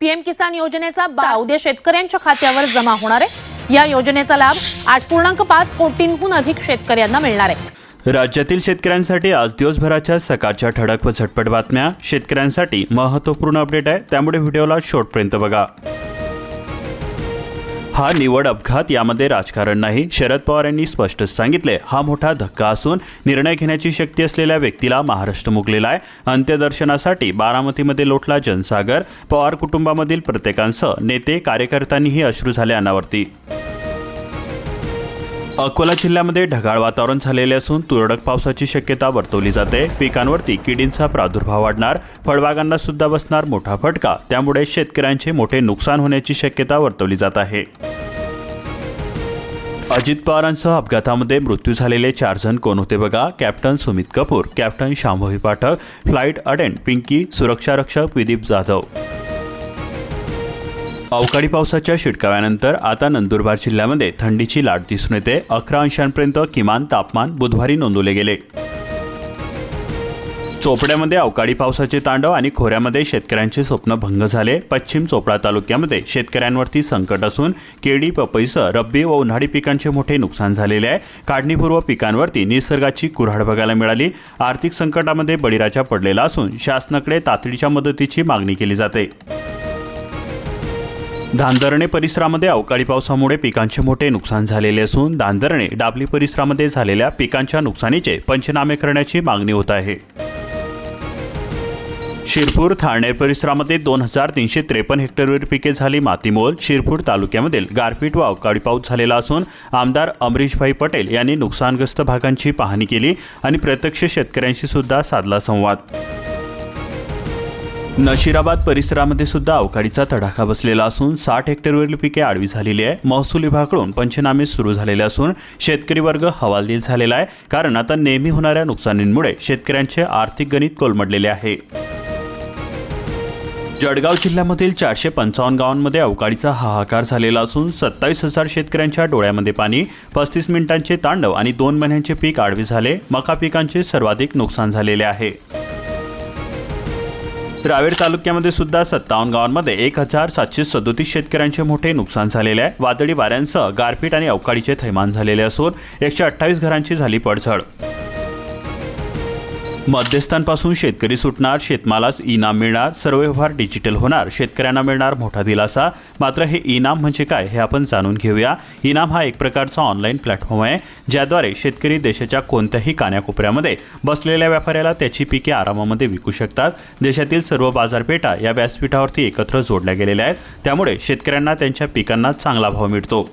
PM किसान योजनेचा बा उद्या शेतकऱ्यांच्या खात्यावर जमा होणार आहे. या योजनेचा लाभ आठ पूर्णांक पाच कोटींहून अधिक शेतकऱ्यांना मिळणार आहे. राज्यातील शेतकऱ्यांसाठी आज दिवसभराच्या सकाळच्या ठळक व झटपट बातम्या. शेतकऱ्यांसाठी महत्त्वपूर्ण अपडेट आहे. त्यामुळे व्हिडिओला शेवटपर्यंत बघा. हा निवड अपघात यामध्ये राजकारण नाही. शरद पवार यांनी स्पष्ट सांगितले. हा मोठा धक्का असून निर्णय घेण्याची शक्ती असलेल्या व्यक्तीला महाराष्ट्र मुकलेला आहे. अंत्यदर्शनासाठी बारामतीमध्ये लोटला जनसागर. पवार कुटुंबामधील प्रत्येकांसह नेते कार्यकर्त्यांनीही अश्रू झाले अनावरती. अकोला जिल्ह्यामध्ये ढगाळ वातावरण झालेले असून तुरळक पावसाची शक्यता वर्तवली जाते. पिकांवरती किडींचा प्रादुर्भाव वाढणार फळबागांना सुद्धा बसणार मोठा फटका. त्यामुळे शेतकऱ्यांचे मोठे नुकसान होण्याची शक्यता वर्तवली जात आहे. अजित पवारांसह अपघातामध्ये मृत्यू झालेले चार जण कोण होते बघा? Captain Sumit Kapoor captain Shambhavi Pathak flight attend Pinky सुरक्षा रक्षक विदीप जाधव. अवकाळी पावसाच्या शिडकाव्यानंतर आता नंदुरबार जिल्ह्यामध्ये थंडीची लाट दिसून येते. अकरा अंशांपर्यंत किमान तापमान बुधवारी नोंदवले गेले. चोपड्यामध्ये अवकाळी पावसाचे तांडव आणि खोऱ्यामध्ये शेतकऱ्यांचे स्वप्न भंग झाले. पश्चिम चोपडा तालुक्यामध्ये शेतकऱ्यांवरती संकट असून केळी पपईसह रब्बी व उन्हाळी पिकांचे मोठे नुकसान झालेले आहे. काढणीपूर्व पिकांवरती निसर्गाची कुऱ्हाड बघायला मिळाली. आर्थिक संकटामध्ये बळीराजा पडलेला असून शासनाकडे तातडीच्या मदतीची मागणी केली जाते. धांदरणे परिसरामध्ये अवकाळी पावसामुळे पिकांचे मोठे नुकसान झालेले असून धांदरणे डाबली परिसरामध्ये झालेल्या पिकांच्या नुकसानीचे पंचनामे करण्याची मागणी होत आहे. शिरपूर ठाणे परिसरामध्ये दोन हजार तीनशे त्रेपन्न हेक्टरवर पिके झाली मातीमोल. शिरपूर तालुक्यामधील गारपीट व अवकाळी पाऊस झालेला असून आमदार अमरीशभाई पटेल यांनी नुकसानग्रस्त भागांची पाहणी केली आणि प्रत्यक्ष शेतकऱ्यांशी सुद्धा साधला संवाद. नशिराबाद परिसरामध्ये सुद्धा अवकाळीचा तडाखा बसलेला असून साठ हेक्टरवरील पिके आडवी झालेली आहे. महसूल विभागाकडून पंचनामे सुरू झालेले असून शेतकरी वर्ग हवालदिल झालेला आहे. कारण आता नेहमी होणाऱ्या नुकसानींमुळे शेतकऱ्यांचे आर्थिक गणित कोलमडलेले आहे. जळगाव जिल्ह्यामधील चारशे पंचावन्न गावांमध्ये अवकाळीचा हाहाकार झालेला असून सत्तावीस हजार शेतकऱ्यांच्या डोळ्यामध्ये पाणी पस्तीस मिनिटांचे तांडव आणि दोन महिन्यांचे पीक आडवे झाले. मका पिकांचे सर्वाधिक नुकसान झालेले आहे. रावेर तालुक्यामध्ये सुद्धा सत्तावन्न गावांमध्ये एक हजार सातशे सदोतीस शेतकऱ्यांचे मोठे नुकसान झालेले आहे. वादळी वाऱ्यांसह गारपीट आणि अवकाळीचे थैमान झालेले असून एकशे अठ्ठावीस घरांची झाली पडझड. मध्यस्थांपासून शेतकरी सुटणार शेतमालास इनाम मिळणार सर्व व्यवहार डिजिटल होणार शेतकऱ्यांना मिळणार मोठा दिलासा. मात्र हे इनाम म्हणजे काय हे आपण जाणून घेऊया. इनाम हा एक प्रकारचा ऑनलाईन प्लॅटफॉर्म आहे ज्याद्वारे शेतकरी देशाच्या कोणत्याही कान्याकोपऱ्यामध्ये बसलेल्या व्यापाऱ्याला त्याची पिके आरामामध्ये विकू शकतात. देशातील सर्व बाजारपेठा या व्यासपीठावरती एकत्र जोडल्या गेलेल्या आहेत. त्यामुळे शेतकऱ्यांना त्यांच्या पिकांना चांगला भाव मिळतो.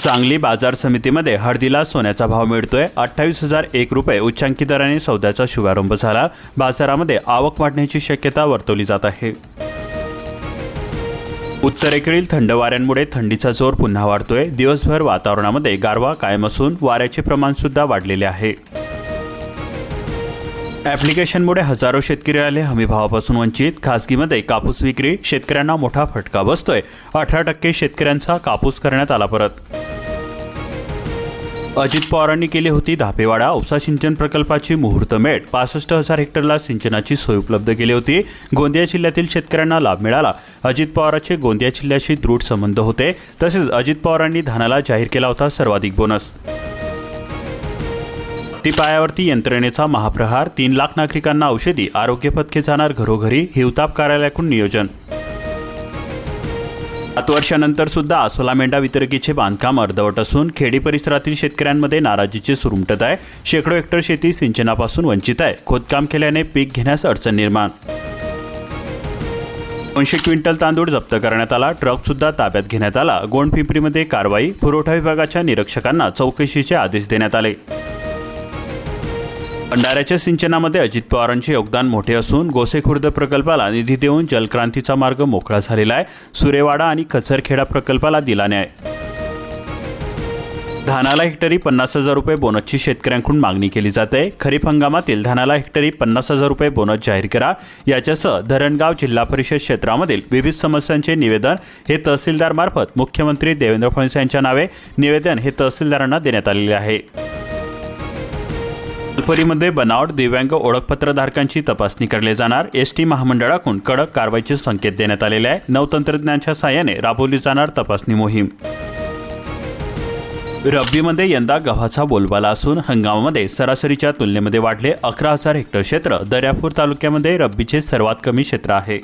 सांगली बाजार समितीमध्ये हळदीला सोन्याचा भाव मिळतोय. अठ्ठावीस हजार एक रुपये उच्चांकी दराने सौद्याचा शुभारंभ झाला. बाजारामध्ये आवक वाढण्याची शक्यता वर्तवली जात आहे. उत्तरेकडील थंड वाऱ्यांमुळे थंडीचा जोर पुन्हा वाढतोय. दिवसभर वातावरणामध्ये गारवा कायम असून वाऱ्याचे प्रमाण सुद्धा वाढलेले आहे. ॲप्लिकेशनमुळे हजारो शेतकरी आले हमीभावापासून वंचित. खासगीमध्ये कापूस विक्री शेतकऱ्यांना मोठा फटका बसतोय. अठरा टक्के शेतकऱ्यांचा कापूस करण्यात आला परत. अजित पवारांनी केली होती धापेवाडा. औसा सिंचन प्रकल्पाची मुहूर्तमेढ पासष्ट हजार हेक्टरला सिंचनाची सोय उपलब्ध केली होती. गोंदिया जिल्ह्यातील शेतकऱ्यांना लाभ मिळाला. अजित पवारांचे गोंदिया जिल्ह्याशी दृढ संबंध होते. तसेच अजित पवारांनी धानाला जाहीर केला होता सर्वाधिक बोनस. ती पायावरती यंत्रणेचा महाप्रहार. तीन लाख नागरिकांना औषधी आरोग्य पथके जाणार घरोघरी हिवताप कार्यालयाकडून नियोजन. सात वर्षानंतर सुद्धा आसोला मेंढा वितरकीचे बांधकाम अर्धवट असून खेडी परिसरातील शेतकऱ्यांमध्ये नाराजीचे सुरुमटत आहे. शेकडो हेक्टर शेती सिंचनापासून वंचित आहे. खोदकाम केल्याने पीक घेण्यास अडचण निर्माण. दोनशे क्विंटल तांदूळ जप्त करण्यात आला. ट्रक सुद्धा ताब्यात घेण्यात आला. गोंडपिंपरीमध्ये कारवाई पुरवठा विभागाच्या निरीक्षकांना चौकशीचे आदेश देण्यात आले. भंडाऱ्याच्या सिंचनामध्ये अजित पवारांचे योगदान मोठे असून गोसेखुर्द प्रकल्पाला निधी देऊन जलक्रांतीचा मार्ग मोकळा झालेला आहे. सुरेवाडा आणि कचरखेडा प्रकल्पाला दिला न्याय धानाला हेक्टरी पन्नास हजार रुपये बोनसची शेतकऱ्यांकडून मागणी केली जाते. खरीप हंगामातील धानाला हेक्टरी पन्नास हजार रुपये बोनस जाहीर करा. याच्यासह धरणगाव जिल्हा परिषद क्षेत्रामधील विविध समस्यांचे निवेदन हे तहसीलदारमार्फत मुख्यमंत्री देवेंद्र फडणवीस यांच्या नावे निवेदन हे तहसीलदारांना देण्यात आलेले आहे. जलपरीमध्ये बनावट दिव्यांग ओळखपत्रधारकांची तपासणी करले जाणार. एस टी महामंडळाकडून कडक कारवाईचे संकेत देण्यात आलेले आहे. नवतंत्रज्ञानाच्या साहाय्याने राबवली जाणार तपासणी मोहीम. रब्बीमध्ये यंदा गव्हाचा बोलबाला असून हंगामामध्ये सरासरीच्या तुलनेमध्ये वाढले अकरा हजार हेक्टर क्षेत्र. दर्यापूर तालुक्यामध्ये रब्बीचे सर्वात कमी क्षेत्र आहे.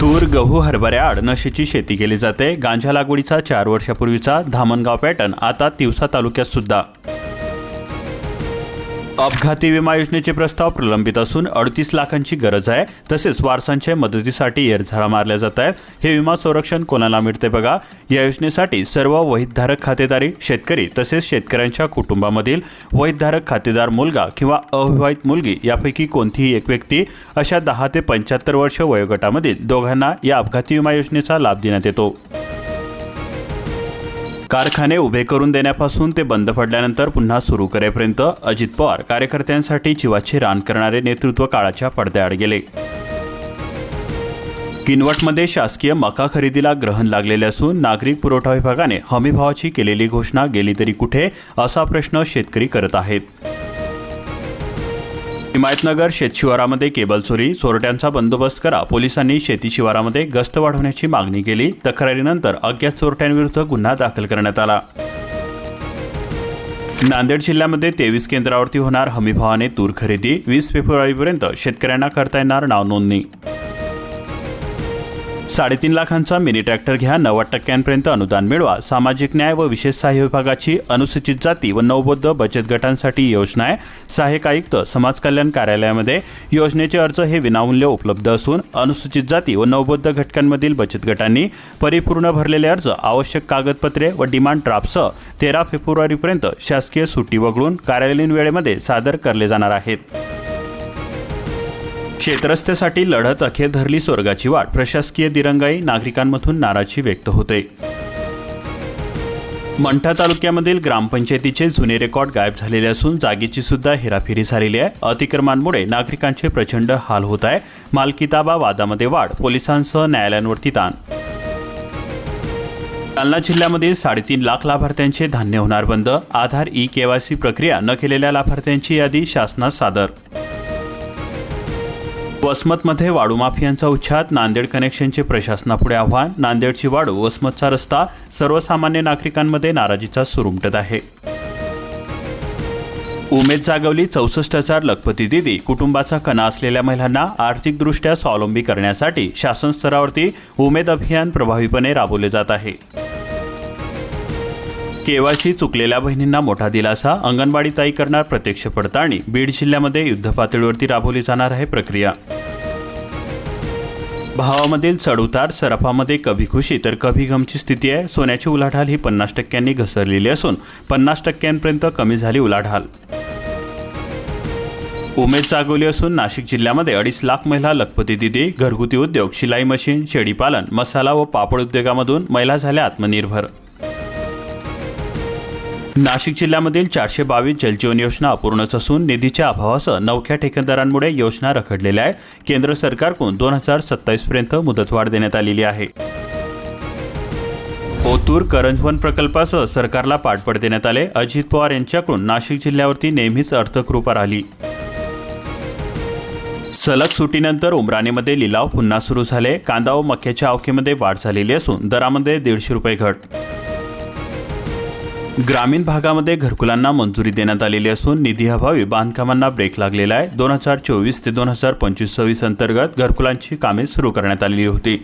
तूर गहू हरभऱ्याआड नशेची शेती केली जाते. गांजा लागवडीचा चार वर्षापूर्वीचा धामणगाव पॅटर्न आता तिवसा तालुक्यात सुद्धा. अपघाती विमा योजनेचे प्रस्ताव प्रलंबित असून अडतीस लाखांची गरज आहे. तसेच वारसांच्या मदतीसाठी एरझारा मारल्या जात आहेत. हे विमा संरक्षण कोणाला मिळते बघा. या योजनेसाठी सर्व वहितधारक खातेदारी शेतकरी तसेच शेतकऱ्यांच्या कुटुंबामधील वहितधारक खातेदार मुलगा किंवा अविवाहित मुलगी यापैकी कोणतीही एक व्यक्ती अशा दहा ते पंच्याहत्तर वर्ष वयोगटामधील दोघांना या अपघाती विमा योजनेचा लाभ देण्यात येतो. कारखाने उभे करून देण्यापासून ते बंद पडल्यानंतर पुन्हा सुरू करेपर्यंत अजित पवार कार्यकर्त्यांसाठी जीवाचे रान करणारे नेतृत्व काळाच्या पडद्याआड गेले. किनवटमध्ये शासकीय मका खरेदीला ग्रहण लागलेले असून नागरिक पुरवठा विभागाने हमीभावाची केलेली घोषणा गेली तरी कुठे असा प्रश्न शेतकरी करत आहेत. हिमायतनगर शेतशिवारामध्ये केबल चोरी चोरट्यांचा बंदोबस्त करा पोलिसांनी शेती शिवारामध्ये गस्त वाढवण्याची मागणी केली. तक्रारीनंतर अज्ञात चोरट्यांविरुद्ध गुन्हा दाखल करण्यात आला. नांदेड जिल्ह्यामध्ये तेवीस केंद्रावरती होणार हमीभावाने तूर खरेदी. वीस फेब्रुवारीपर्यंत शेतकऱ्यांना करता येणार नाव नोंदणी. साडेतीन लाखांचा मिनी ट्रॅक्टर घ्या नव्वद टक्क्यांपर्यंत अनुदान मिळवा. सामाजिक न्याय व विशेष सहाय्य विभागाची अनुसूचित जाती व नवबौद्ध बचत गटांसाठी योजना आहे. सहाय्यक आयुक्त समाज कल्याण कार्यालयामध्ये योजनेचे अर्ज हे विनामूल्य उपलब्ध असून अनुसूचित जाती व नवबौद्ध घटकांमधील बचत गटांनी परिपूर्ण भरलेले अर्ज आवश्यक कागदपत्रे व डिमांड ड्राफ्टसह तेरा फेब्रुवारीपर्यंत शासकीय सुट्टी वगळून कार्यालयीन वेळेमध्ये सादर करले जाणार आहेत. क्षेत्रस्थेसाठी लढत अखेर धरली स्वर्गाची वाट. प्रशासकीय दिरंगाई नागरिकांमधून नाराजी व्यक्त होते. मंठा तालुक्यामधील ग्रामपंचायतीचे जुने रेकॉर्ड गायब झालेले असून जागेची सुद्धा हेराफेरी झालेली आहे. अतिक्रमांमुळे नागरिकांचे प्रचंड हाल होत आहे. मालकीताबा वादामध्ये वाढ पोलिसांसह न्यायालयांवरती ताण. जालना जिल्ह्यामधील साडेतीन लाख लाभार्थ्यांचे धान्य होणार बंद. आधार ई केवायसी प्रक्रिया न केलेल्या लाभार्थ्यांची यादी शासनास सादर वसमतमध्ये वाळू माफियांचा उच्छाद नांदेड कनेक्शनचे प्रशासनापुढे आव्हान नांदेडची वाळू वसमतचा रस्ता सर्वसामान्य नागरिकांमध्ये नाराजीचा सुरुमटत उमटत आहे. उमेद जागवली चौसष्ट हजार लखपती दिदी कुटुंबाचा कणा असलेल्या महिलांना आर्थिकदृष्ट्या स्वावलंबी करण्यासाठी शासन स्तरावरती उमेद अभियान प्रभावीपणे राबवले जात आहे. केवायसी चुकलेल्या बहिणींना मोठा दिलासा अंगणवाडी ताई करणार प्रत्यक्ष पडताळणी बीड जिल्ह्यामध्ये युद्धपातळीवरती राबवली जाणार आहे प्रक्रिया. भावामधील चढउतार सराफामध्ये कभी खुशी तर कभी गमची स्थिती आहे. सोन्याची उलाढाल ही पन्नास टक्क्यांनी घसरलेली असून पन्नास टक्क्यांपर्यंत कमी झाली उलाढाल. उमेद जागवली असून नाशिक जिल्ह्यामध्ये अडीच लाख महिला लखपती दिदी घरगुती उद्योग शिलाई मशीन शेळीपालन मसाला व पापड उद्योगामधून महिला झाल्या आत्मनिर्भर. नाशिक जिल्ह्यामधील चारशे बावीस जलजीवन योजना अपूर्णच असून निधीच्या अभावासह नवख्या ठेकेदारांमुळे योजना रखडलेल्या आहेत. केंद्र सरकारकडून दोन हजार सत्तावीसपर्यंत मुदतवाढ देण्यात आलेली आहे. ओतूर करंजवन प्रकल्पासह सरकारला पाठबळ देण्यात आले. अजित पवार यांच्याकडून नाशिक जिल्ह्यावरती नेहमीच अर्थकृपा राहिली. सलग सुटीनंतर उमराणीमध्ये लिलाव पुन्हा सुरू झाले. कांदा व मक्याच्या अवकेमध्ये वाढ झालेली असून दरामध्ये दीडशे रुपये घट ग्रामीण भागामध्ये घरकुलांना मंजुरी देण्यात आलेली असून निधी अभावी बांधकामांना ब्रेक लागलेला आहे. दोन हजार चोवीस ते दोन हजार पंचवीस सव्वीस अंतर्गत घरकुलांची कामे सुरू करण्यात आलेली होती.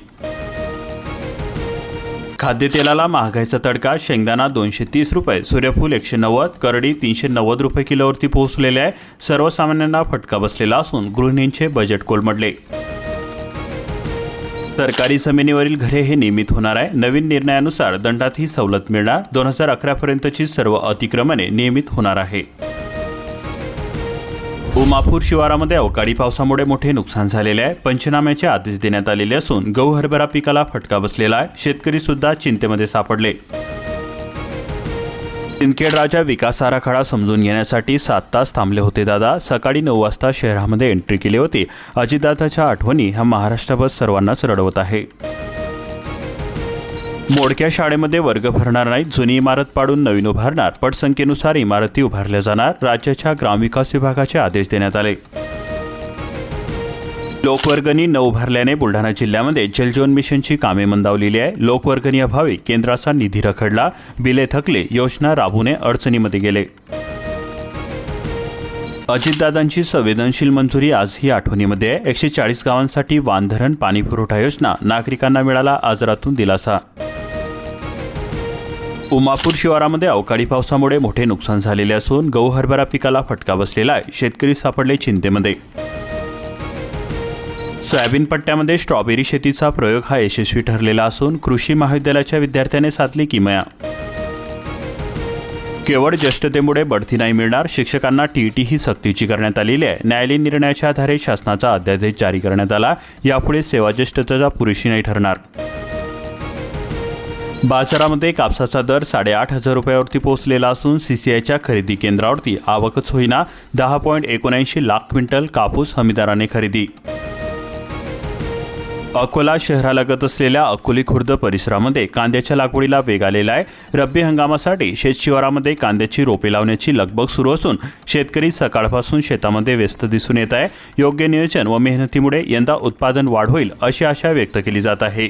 खाद्यतेलाला महागाईचा तडका शेंगदाणा दोनशे तीस रुपये सूर्यफूल एकशे नव्वद करडी तीनशे नव्वद रुपये किलोवरती पोहोचलेले आहे. सर्वसामान्यांना फटका बसलेला असून गृहिणींचे बजेट कोलमडले. सरकारी जमिनीवरील घरे हे नियमित होणार आहे. नवीन निर्णयानुसार दंडात ही सवलत मिळणार. दोन हजार अकरापर्यंतची सर्व अतिक्रमणे नियमित होणार आहे. उमापूर शिवारामध्ये अवकाळी पावसामुळे मोठे नुकसान झालेले आहे. पंचनाम्याचे आदेश देण्यात आलेले असून गहू हरभरा पिकाला फटका बसलेला आहे. शेतकरी सुद्धा चिंतेमध्ये सापडले. सिंदखेड राजा विकास आराखडा समजून घेण्यासाठी सात तास थांबले होते दादा. सकाळी नऊ वाजता शहरामध्ये एंट्री केली होती. अजितदादाच्या आठवणी ह्या महाराष्ट्रभर सर्वांनाच रडवत आहे. मोडक्या शाळेमध्ये वर्ग भरणार नाहीत जुनी इमारत पाडून नवीन उभारणार पटसंख्येनुसार इमारती उभारल्या जाणार राज्याच्या ग्रामविकास विभागाचे आदेश देण्यात आले. लोकवर्गणी न उभारल्याने बुलढाणा जिल्ह्यामध्ये जलजीवन मिशनची कामे मंदावलेली आहे. लोकवर्गणी अभावी केंद्राचा निधी रखडला. बिले थकले. योजना राबूने अडचणीमध्ये गेले. अजितदादांची संवेदनशील मंजुरी आजही आठवणीमध्ये आहे. एकशे चाळीस गावांसाठी वांधरण पाणी पुरवठा योजना. नागरिकांना मिळाला आजारातून दिलासा. उमापूर शिवारामध्ये अवकाळी पावसामुळे मोठे नुकसान झालेले असून गहू हरभरा पिकाला फटका बसलेला आहे. शेतकरी सापडले चिंतेमध्ये. सोयाबीन पट्ट्यामध्ये स्ट्रॉबेरी शेतीचा प्रयोग हा यशस्वी ठरलेला असून कृषी महाविद्यालयाच्या विद्यार्थ्याने साधली किमया. केवळ ज्येष्ठतेमुळे बढती नाही मिळणार शिक्षकांना टीईटी ही सक्तीची करण्यात आलेली आहे. न्यायालयीन निर्णयाच्या आधारे शासनाचा अध्यादेश जारी करण्यात आला. यापुढे सेवा ज्येष्ठतेचा पुरेशी नाही ठरणार. बाजारामध्ये कापसाचा दर साडेआठ हजार रुपयावरती पोहोचलेला असून सीसीआयच्या खरेदी केंद्रावरती आवकच होईना. दहा पॉईंट एकोणऐंशी लाख क्विंटल कापूस हमीदाराने खरेदी अकोला शहरालगत असलेल्या अकोली खुर्द परिसरामध्ये कांद्याच्या लागवडीला वेग आलेला आहे. रब्बी हंगामासाठी शेतशिवारामध्ये कांद्याची रोपे लावण्याची लगबग सुरू असून शेतकरी सकाळपासून शेतामध्ये व्यस्त दिसून येत आहे. योग्य नियोजन व मेहनतीमुळे यंदा उत्पादन वाढ होईल अशी आशा व्यक्त केली जात आहे.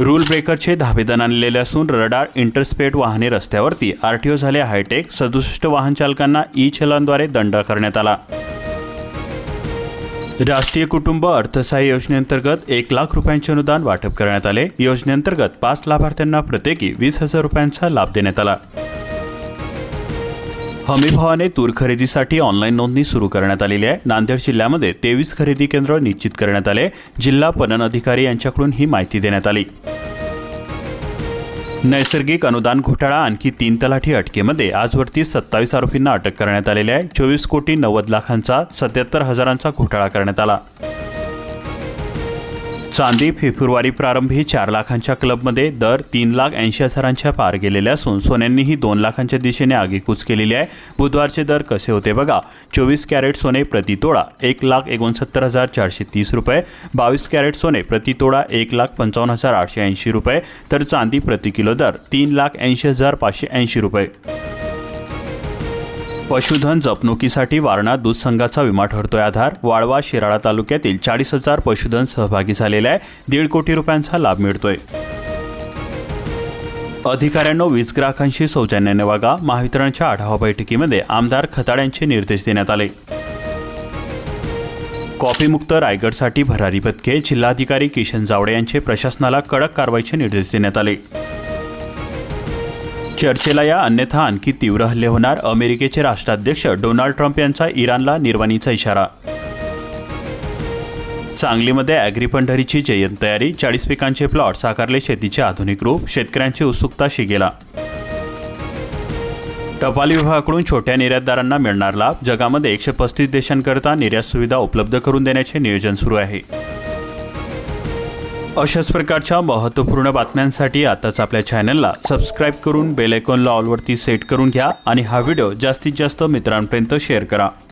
रूल ब्रेकरचे धाबेदन आणलेले असून रडार इंटरस्पेट वाहने रस्त्यावरती आरटीओ झाले हायटेक. सदुसष्ट वाहन चालकांना ई चलनद्वारे दंड करण्यात आला. राष्ट्रीय कुटुंब अर्थसहाय्य योजनेअंतर्गत एक लाख रुपयांचे अनुदान वाटप करण्यात आले. योजनेअंतर्गत पाच लाभार्थ्यांना प्रत्येकी वीस हजार रुपयांचा लाभ देण्यात आला. हमीभावाने तूर खरेदीसाठी ऑनलाईन नोंदणी सुरू करण्यात आलेली आहे. नांदेड जिल्ह्यामध्ये तेवीस खरेदी केंद्र निश्चित करण्यात आले. जिल्हा पणन अधिकारी यांच्याकडून ही माहिती देण्यात आली. नैसर्गिक अनुदान घोटाळा आणखी तीन तलाठी अटकेमध्ये आजवरती सत्तावीस आरोपींना अटक करण्यात आलेली आहे. चोवीस कोटी नव्वद लाखांचा सत्याहत्तर हजारांचा घोटाळा करण्यात आला. चांदी फेब्रुवारी प्रारंभी चार लाखांच्या क्लबमध्ये दर तीन लाख ऐंशी हजारांच्या पार गेलेले असून सोन्यांनीही दोन लाखांच्या दिशेने आगेकूच केलेली आहे. बुधवारचे दर कसे होते बघा. चोवीस कॅरेट सोने प्रतितोळा एक लाख एकोणसत्तर हजार चारशे तीस रुपये. बावीस कॅरेट सोने प्रतितोळा एक लाख पंचावन्न हजार आठशे ऐंशी रुपये. तर चांदी प्रति किलो दर तीन लाख ऐंशी हजार पाचशे ऐंशी रुपये. पशुधन जपणुकीसाठी वारणा दूध संघाचा विमा ठरतोय आधार. वाळवा शिराळा तालुक्यातील चाळीस हजार पशुधन सहभागी झालेला आहे दीड कोटी रुपयांचा लाभ मिळतोय. अधिकाऱ्यांनो वीज ग्राहकांशी सौजन्याने वागा. महावितरणच्या आढावा बैठकीमध्ये आमदार खताड्यांचे निर्देश देण्यात आले. कॉफीमुक्त रायगडसाठी भरारी पथके जिल्हाधिकारी किशन जावडे यांचे प्रशासनाला कडक कारवाईचे निर्देश देण्यात आले. चर्चेला या अन्यथा आणखी तीव्र हल्ले होणार अमेरिकेचे राष्ट्राध्यक्ष डोनाल्ड ट्रम्प यांचा इराणला निर्वाणीचा इशारा. सांगलीमध्ये अॅग्री पंढरीची जयंत तयारी चाळीस पिकांचे प्लॉट साकारले शेतीचे आधुनिक रूप शेतकऱ्यांची उत्सुकता शिगेला. टपाल विभागाकडून छोट्या निर्यातदारांना मिळणार लाभ जगामध्ये एकशे पस्तीस देशांकरता निर्यात सुविधा उपलब्ध करून देण्याचे नियोजन सुरू आहे. अशाच प्रकारच्या महत्त्वपूर्ण बातम्यांसाठी आताच आपल्या चॅनलला सबस्क्राईब करून बेल आयकॉनला ऑलवरती सेट करून घ्या आणि हा व्हिडिओ जास्तीत जास्त मित्रांपर्यंत शेअर करा.